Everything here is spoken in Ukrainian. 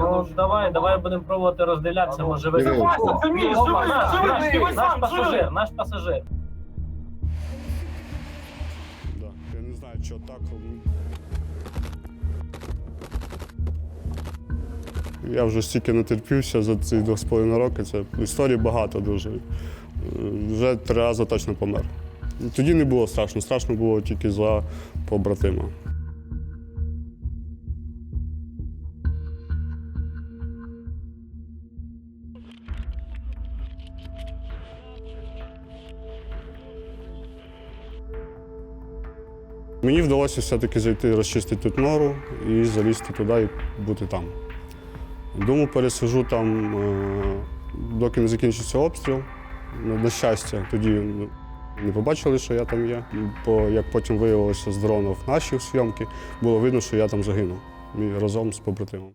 Ну давай, давай будемо пробувати розділятися, може ви. Диви. О, Це мій, живий, наш, живий, наш, живий, пасажир, наш пасажир. Да. Я не знаю, що так. Я вже стільки натерпівся за ці два з половиною роки. Це історій багато дуже. Е, Вже три рази точно помер. Тоді не було страшно, страшно було тільки за побратима. Мені вдалося все-таки зайти, розчистити тут нору і залізти туди і бути там. Думаю, пересижу там, е, доки не закінчиться обстріл. На, щастя, тоді не побачили, що я там є. Бо як потім виявилося з дронів наші зйомки, було видно, що я там загинув разом з побратимом.